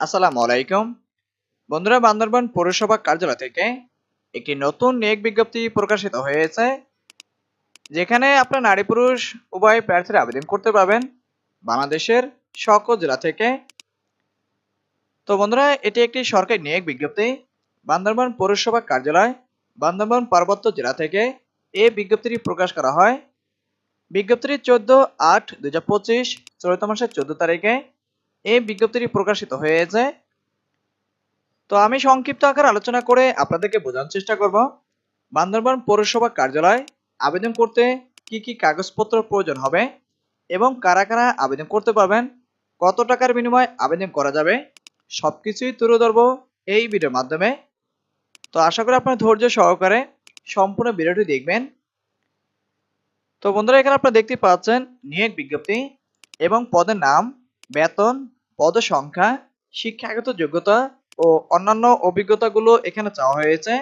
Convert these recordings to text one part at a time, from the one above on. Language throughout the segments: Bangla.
আসসালামু আলাইকুম। বন্ধুরা, বান্দরবান পৌরসভা কার্যালয় থেকে একটি নতুন নিয়োগ বিজ্ঞপ্তি প্রকাশিত হয়েছে, যেখানে আপনার নারী পুরুষ, উভয় প্রার্থীরা আবেদন করতে পারবেন বাংলাদেশের সকল জেলা থেকে। তো বন্ধুরা, এটি একটি সরকারি নিয়োগ বিজ্ঞপ্তি। বান্দরবান পৌরসভা কার্যালয়, বান্দরবান পার্বত্য জেলা থেকে এই বিজ্ঞপ্তিটি প্রকাশ করা হয়। বিজ্ঞপ্তিটি চোদ্দ আট দুই হাজার পঁচিশ চলিত মাসের চোদ্দ তারিখে এই বিজ্ঞপ্তিটি প্রকাশিত হয়েছে। তো আমি সংক্ষিপ্ত আকার আলোচনা করে আপনাদেরকে বোঝানোর চেষ্টা করব। বান্দরবান পৌরসভা কার্যালয়, আবেদন করতে কি কি কাগজপত্র প্রয়োজন হবে এবং কারা কারা আবেদন করতে পারবেন, কত টাকার বিনিময়ে আবেদন করা যাবে, সবকিছুই তুলে ধরবো এই ভিডিওর মাধ্যমে। তো আশা করি আপনার ধৈর্য সহকারে সম্পূর্ণ ভিডিওটি দেখবেন। তো বন্ধুরা, এখানে আপনারা দেখতে পাচ্ছেন নিয়োগ বিজ্ঞপ্তি এবং পদের নাম। বেতন পদ সংখ্যা শিক্ষাগত যোগ্যতা ও অন্যান্য অভিজ্ঞতাগুলো এখানে চাওয়া হয়েছে।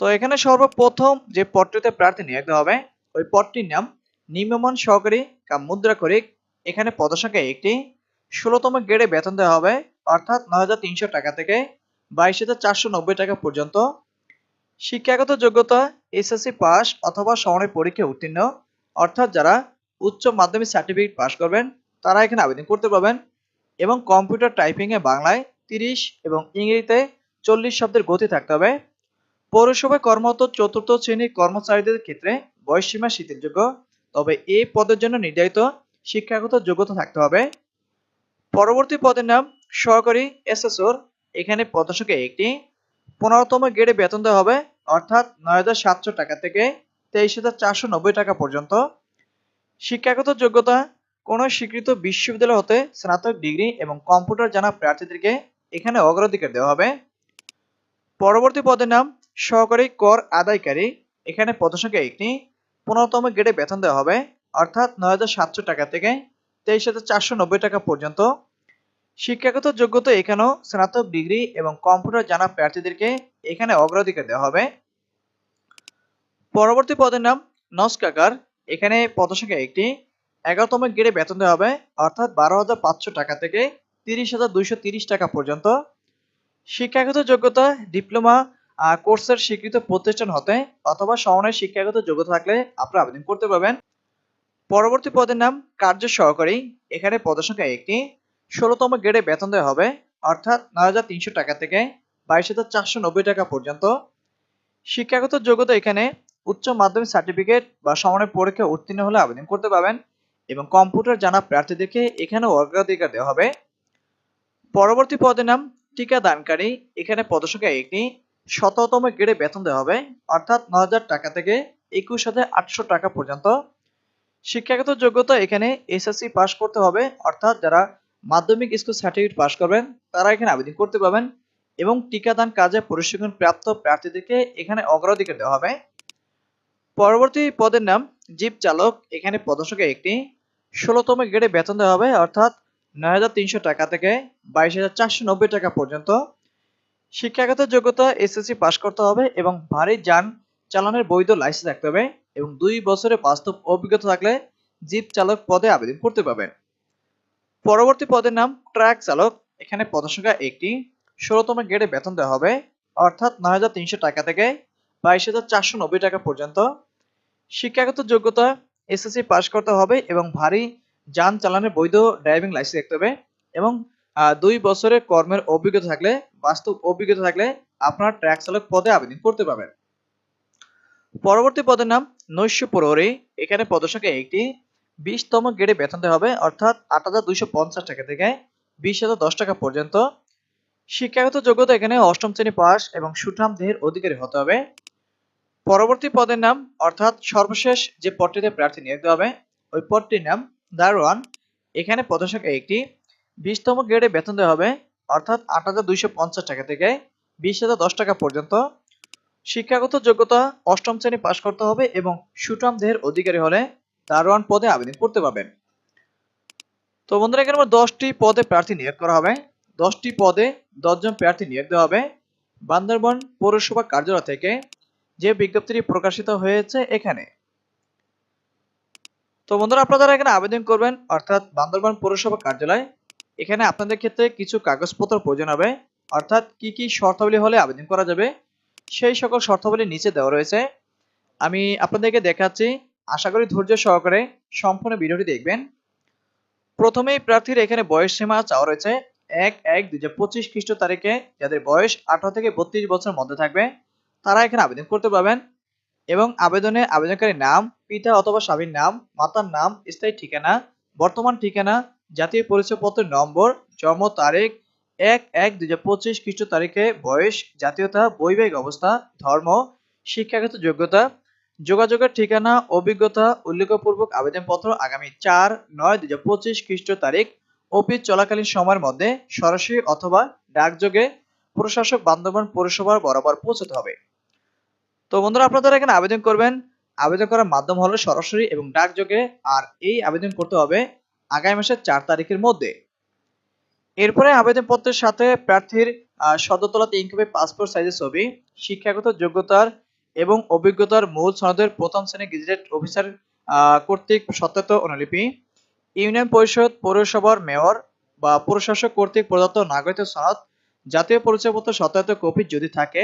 তো এখানে সর্বপ্রথম যে পদটিতে প্রার্থী নিয়োগ হবে, ওই পদটির নাম নিম্নমান সহকারী কাম মুদ্রা করিক। এখানে পদসংখ্যা একটি। ষোলোতম গ্রেডে বেতন দেওয়া হবে, অর্থাৎ নয় হাজার তিনশো টাকা থেকে বাইশ টাকা পর্যন্ত। শিক্ষাগত যোগ্যতা, এসএসসি পাস অথবা সমানের পরীক্ষায় উত্তীর্ণ, অর্থাৎ যারা উচ্চ মাধ্যমিক সার্টিফিকেট পাস করবেন, তারা এখানে আবেদন করতে পারবেন এবং কম্পিউটার টাইপিং এ বাংলায় তিরিশ এবং ইংরেজিতে চল্লিশ শব্দের গতি থাকতে হবে। পৌরসভায় কর্মরত চতুর্থ শ্রেণির কর্মচারীদের ক্ষেত্রে বয়সসীমা শিথিলযোগ্য, তবে এই পদের জন্য নির্ধারিত শিক্ষাগত যোগ্যতা থাকতে হবে। পরবর্তী পদের নাম সহকারী এসএসওর, এখানে পদসংখ্যা একটি পনেরোতম গ্রেডে বেতন দেওয়া হবে, অর্থাৎ নয় হাজার সাতশো টাকা থেকে তেইশ টাকা পর্যন্ত। শিক্ষাগত যোগ্যতা, কোন স্বীকৃত বিশ্ববিদ্যালয় হতে স্নাতক ডিগ্রি এবং কম্পিউটার জানা প্রার্থীদেরকে এখানে অগ্রাধিকার দেওয়া হবে। পরবর্তী পদের নাম, সহকারী কর আদায়কারী। এখানে পদসংখ্যা একটি পনেরোতম গ্রেডে বেতন দেওয়া হবে, অর্থাৎ নয় হাজার সাতশো টাকা থেকে তেইশ হাজার টাকা পর্যন্ত। শিক্ষাগত যোগ্যতা এখানেও স্নাতক ডিগ্রি এবং কম্পিউটার জানা প্রার্থীদেরকে এখানে অগ্রাধিকার দেওয়া হবে। পরবর্তী পদের নাম নস্কাকার এখানে পদসংখ্যা একটি এগারোতম গ্রেডে বেতন দেওয়া হবে, অর্থাৎ বারো হাজার পাঁচশো টাকা থেকে তিরিশ হাজার দুইশো তিরিশ টাকা পর্যন্ত। শিক্ষাগত যোগ্যতা, ডিপ্লোমা কোর্সের স্বীকৃত প্রতিষ্ঠান হতে অথবা সমানের শিক্ষাগত যোগ্যতা থাকলে আপনারা আবেদন করতে পারবেন। পরবর্তী পদের নাম কার্য সহকারী। এখানে পদসংখ্যা একটি ষোলোতম গ্রেডে বেতন দেওয়া হবে, অর্থাৎ নয় হাজার তিনশো টাকা থেকে বাইশ হাজার চারশো নব্বই টাকা পর্যন্ত। শিক্ষাগত যোগ্যতা এখানে উচ্চ মাধ্যমিক সার্টিফিকেট বা সমানের পরীক্ষা উত্তীর্ণ হলে আবেদন করতে পারবেন এবং কম্পিউটার জানা প্রার্থীদেরকে এখানে অগ্রাধিকার দেওয়া হবে। পরবর্তী পদের নাম টিকাদানকারী এখানে পদসংখ্যা একটি শততম গ্রেডে বেতন দেওয়া হবে, অর্থাৎ ন টাকা থেকে একুশ হাজার আটশো টাকা পর্যন্ত। শিক্ষাগত যোগ্যতা এখানে এসএসসি পাস করতে হবে, অর্থাৎ যারা মাধ্যমিক স্কুল সার্টিফিকেট পাস করবেন, তারা এখানে আবেদন করতে পারবেন এবং টিকাদান কাজে প্রশিক্ষণ প্রাপ্ত প্রার্থীদেরকে এখানে অগ্রাধিকার দেওয়া হবে। পরবর্তী পদের নাম জিপ চালক। এখানে পদসংখ্যা একটি ষোলোতম গ্রেডে বেতন দেওয়া হবে, অর্থাৎ নয় হাজার তিনশো টাকা থেকে বাইশ টাকা পর্যন্ত। শিক্ষাগত যোগ্যতা এসএসসি পাশ করতে হবে এবং ভারী যান চালানোর বৈধ লাইসেন্স থাকতে হবে এবং দুই বছরের বাস্তব অভিজ্ঞতা থাকলে জিপ চালক পদে আবেদন করতে পারবেন। পরবর্তী পদের নাম ট্রাক চালক। এখানে পদসংখ্যা একটি ষোলোতম গ্রেডে বেতন দেওয়া হবে, অর্থাৎ নয় হাজার তিনশো টাকা থেকে বাইশ হাজার চারশো নব্বই টাকা পর্যন্ত। শিক্ষাগত যোগ্যতা, এসএসসি পাস করতে হবে এবং ভারী যান চালানোর বৈধ ড্রাইভিং লাইসেন্স দেখতে হবে এবং দুই বছরের কর্মের অভিজ্ঞতা থাকলে, বাস্তব অভিজ্ঞতা থাকলে আপনার ট্রাক চালক পদে আবেদন করতে পারবেন। পরবর্তী পদের নাম নৈশ প্রহরী এখানে পদসংখ্যা একটি বিশতম গ্রেডে বেতন দেওয়া হবে, অর্থাৎ আট হাজার দুইশো পঞ্চাশ টাকা থেকে বিশ হাজার দশ টাকা পর্যন্ত। শিক্ষাগত যোগ্যতা এখানে অষ্টম শ্রেণি পাস এবং সুঠাম দেহের অধিকারী হতে হবে। পরবর্তী পদের নাম, অর্থাৎ সর্বশেষ যে পদটিতে প্রার্থী নিয়োগ দেওয়া হবে, ওই পদটির নাম দারোয়ান। এখানে পদসংখ্যা একটি। বিশতম গ্রেডে বেতন দেওয়া হবে, অর্থাৎ আট হাজার দুইশো পঞ্চাশ টাকা থেকে বিশ হাজার টাকা পর্যন্ত। শিক্ষাগত যোগ্যতা অষ্টম শ্রেণি পাশ করতে হবে এবং সুঠাম দেহের অধিকারী হলে দারোয়ান পদে আবেদন করতে পারবেন। তো বন্ধুরা, এখানে দশটি পদে প্রার্থী নিয়োগ করা হবে। দশটি পদে দশজন প্রার্থী নিয়োগ দেওয়া হবে। বান্দরবন পৌরসভা কার্যালয় থেকে যে বিজ্ঞপ্তিটি প্রকাশিত হয়েছে এখানে। তো বন্ধুরা, আপনারা এখানে আবেদন করবেন, অর্থাৎ বান্দরবান পৌরসভা কার্যালয়, এখানে আপনাদের ক্ষেত্রে কিছু কাগজপত্র প্রয়োজন হবে। অর্থাৎ কি কি শর্তাবলী হলে আবেদন করা যাবে, সেই সকল শর্তাবলী নিচে দেওয়া রয়েছে। আমি আপনাদেরকে দেখাচ্ছি। আশা করি ধৈর্য সহকারে সম্পূর্ণ ভিডিওটি দেখবেন। প্রথমেই প্রার্থীর এখানে বয়স সীমা চাওয়া রয়েছে। এক এক দুই হাজার পঁচিশ খ্রিস্ট তারিখে, যাদের বয়স আঠারো থেকে বত্রিশ বছরের মধ্যে থাকবে তারা এখানে আবেদন করতে পারবেন এবং আবেদনে আবেদনকারীর নাম, পিতা অথবা স্বামীর নাম, মাতার নাম, স্থায়ী ঠিকানা, বর্তমান ঠিকানা, জাতীয় পরিচয়পত্রের নম্বর, জন্ম তারিখ, এক এক দুই হাজার পঁচিশ খ্রিস্ট তারিখে, বয়স, জাতীয়তা, বৈবাহিক অবস্থা, ধর্ম, শিক্ষাগত যোগ্যতা, যোগাযোগের ঠিকানা, অভিজ্ঞতা, উল্লেখপূর্বক আবেদনপত্র আগামী চার নয় দুই হাজার পঁচিশ খ্রিস্ট তারিখ, অফিস চলাকালীন সময়ের মধ্যে সরাসরি অথবা ডাকযোগে প্রশাসক বান্দরবান পৌরসভার বরাবর পৌঁছতে হবে। তো বন্ধুরা আপনারা এখানে আবেদন করবেন আবেদন করার মাধ্যম হলো সরাসরি এবং ডাকযোগে আর এই আবেদন করতে হবে আগামী মাসের চার তারিখের মধ্যে। এরপরে আবেদনপত্রের সাথে প্রার্থীর আহ, সদ্যতলা তিন কপি পাসপোর্ট সাইজের ছবি শিক্ষাগত যোগ্যতার এবং অভিজ্ঞতার মূল সনদের প্রথম শ্রেণি গেজেটেড অফিসার কর্তৃক সত্যায়িত অনুলিপি ইউনিয়ন পরিষদ পৌরসভার মেয়র বা প্রশাসক কর্তৃক প্রদত্ত নাগরিক সনদ জাতীয় পরিচয়পত্র সত্যায়িত কপি যদি থাকে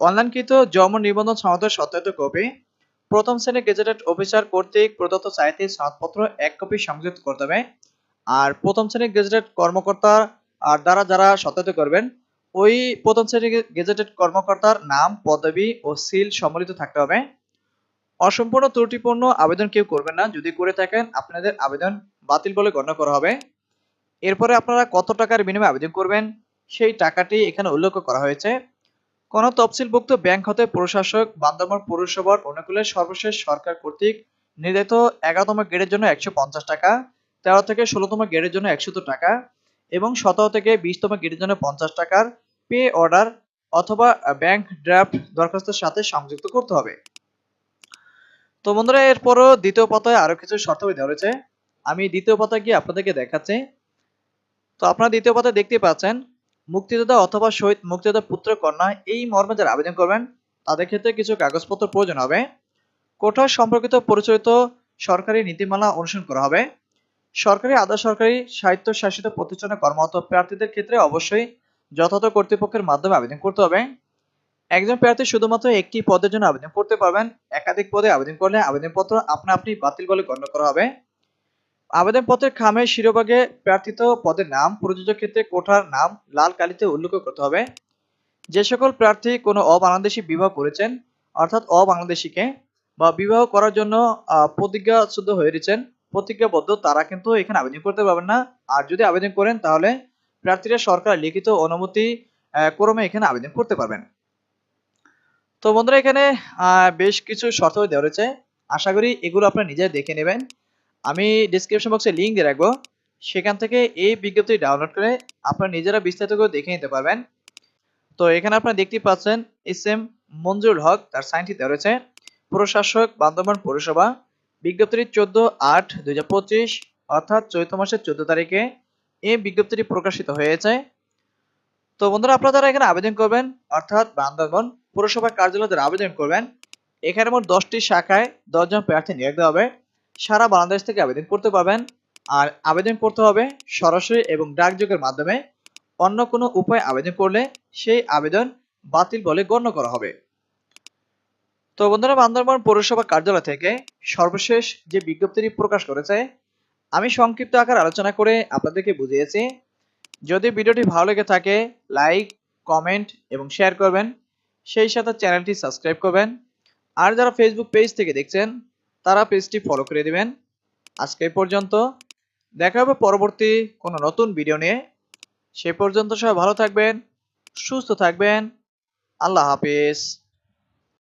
অনলাইনকৃত জন্ম নিবন্ধন সনদের সত্যায়িত কপি, প্রথম শ্রেণি গেজেটেড অফিসার কর্তৃক প্রদত্ত চাইতে সনদপত্র এক কপি সংযুক্ত করতে হবে। আর প্রথম শ্রেণি গেজেটেড কর্মকর্তা আর দ্বারা যারা সত্যায়িত করবেন, ওই প্রথম শ্রেণি গেজেটেড কর্মকর্তার নাম, পদবি ও সিল সম্মিলিত থাকতে হবে। অসম্পূর্ণ ত্রুটিপূর্ণ আবেদন কেউ করবেন না। যদি করে থাকেন, আপনাদের আবেদন বাতিল বলে গণ্য করা হবে। এরপরে আপনারা কত টাকার বিনিময়ে আবেদন করবেন, সেই টাকাটি এখানে উল্লেখ করা হয়েছে। কোন তফসিলভুক্ত ব্যাংক হতে প্রশাসক, বান্দরবান পৌরসভার অনুকূলে সর্বশেষ সরকার কর্তৃক নির্ধারিত এগারোতম গ্রেডের জন্য একশো পঞ্চাশ টাকা, তেরো থেকে ষোলোতম গ্রেডের জন্য একশত টাকা এবং সতেরো থেকে বিশতম গ্রেডের জন্য পঞ্চাশ টাকার পে অর্ডার অথবা ব্যাংক ড্রাফট দরখাস্তের সাথে সংযুক্ত করতে হবে। তো বন্ধুরা, এরপরও দ্বিতীয় পাতায় আরও কিছু শর্তাবলী দেওয়া রয়েছে। আমি দ্বিতীয় পাতায় গিয়ে আপনাদেরকে দেখাচ্ছি। তো আপনারা দ্বিতীয় পাতায় দেখতে পাচ্ছেন মুক্তিযোদ্ধা অথবা শহীদ মুক্তিযোদ্ধা পুত্র কন্যা এই মর্মে যারা আবেদন করবেন, তাদের ক্ষেত্রে কিছু কাগজপত্র প্রয়োজন হবে। কোঠা সম্পর্কিত পরিচালিত সরকারি নীতিমালা অনুসরণ করা হবে। সরকারি আধা সরকারি সাহিত্য শাসিত প্রতিষ্ঠানে কর্মরত প্রার্থীদের ক্ষেত্রে অবশ্যই যথাযথ কর্তৃপক্ষের মাধ্যমে আবেদন করতে হবে। একজন প্রার্থী শুধুমাত্র একটি পদের জন্য আবেদন করতে পারবেন, একাধিক পদে আবেদন করলে আবেদনপত্র আপনা আপনি বাতিল বলে গণ্য করা হবে। আবেদনপত্রের খামের শিরোভাগে প্রার্থিত পদের নাম প্রযোজক ক্ষেত্রে কোঠার নাম লাল কালিতে উল্লেখ করতে হবে। যে সকল প্রার্থী কোনো অবাংলাদেশি বিবাহ করেছেন অর্থাৎ অবাংলাদেশিকে বা বিবাহ করার জন্য আহ, প্রতিজ্ঞাচ্ছুদ্ধ হয়ে রয়েছেন প্রতিজ্ঞাবদ্ধ তারা কিন্তু এখানে আবেদন করতে পারবেন না। আর যদি আবেদন করেন তাহলে প্রার্থীরা সরকার লিখিত অনুমতি ক্রমে এখানে আবেদন করতে পারবেন। তো বন্ধুরা এখানে বেশ কিছু শর্ত দেওয়া রয়েছে। আশা করি এগুলো আপনারা নিজে দেখে নেবেন। আমি ডিসক্রিপশন বক্সে লিঙ্ক দিয়ে রাখব। সেখান থেকে এই বিজ্ঞপ্তি ডাউনলোড করে আপনারা নিজেরা বিস্তারিত করে দেখে নিতে পারবেন। তো এখানে আপনারা দেখতে পাচ্ছেন, এস এম মঞ্জুরুল হক, তার সাইনটি দেওয়া রয়েছে। প্রশাসক, বান্দরবান পৌরসভা, বিজ্ঞপ্তিটি চোদ্দ আট দুই অর্থাৎ চৈত্র মাসের চোদ্দ তারিখে এই বিজ্ঞপ্তিটি প্রকাশিত হয়েছে। তো বন্ধুরা, আপনারা যারা এখানে আবেদন করবেন, অর্থাৎ বান্দরবান পৌরসভা কার্যালয়ে আবেদন করবেন, এখানে মোট দশটি শাখায় দশজন প্রার্থী নিয়োগ দেওয়া হবে। সারা বাংলাদেশ থেকে আবেদন করতে পারবেন। আর আবেদন করতে হবে সরাসরি এবং ডাকযোগের মাধ্যমে। অন্য কোনো উপায় আবেদন করলে সেই আবেদন বাতিল বলে গণ্য করা হবে। তো বন্ধুরা, বান্দরবান পৌরসভা কার্যালয় থেকে সর্বশেষ যে বিজ্ঞপ্তিটি প্রকাশ করেছে, আমি সংক্ষিপ্ত আকার আলোচনা করে আপনাদেরকে বুঝিয়েছি। যদি ভিডিওটি ভালো লেগে থাকে, লাইক, কমেন্ট এবং শেয়ার করবেন। সেই সাথে চ্যানেলটি সাবস্ক্রাইব করবেন। আর যারা ফেসবুক পেজ থেকে দেখছেন তারা পেজটি ফলো করে দেবেন। আজকে পর্যন্ত। দেখা হবে পরবর্তী কোনো নতুন ভিডিও নিয়ে। সে পর্যন্ত সবাই ভালো থাকবেন, সুস্থ থাকবেন। আল্লাহ হাফিজ।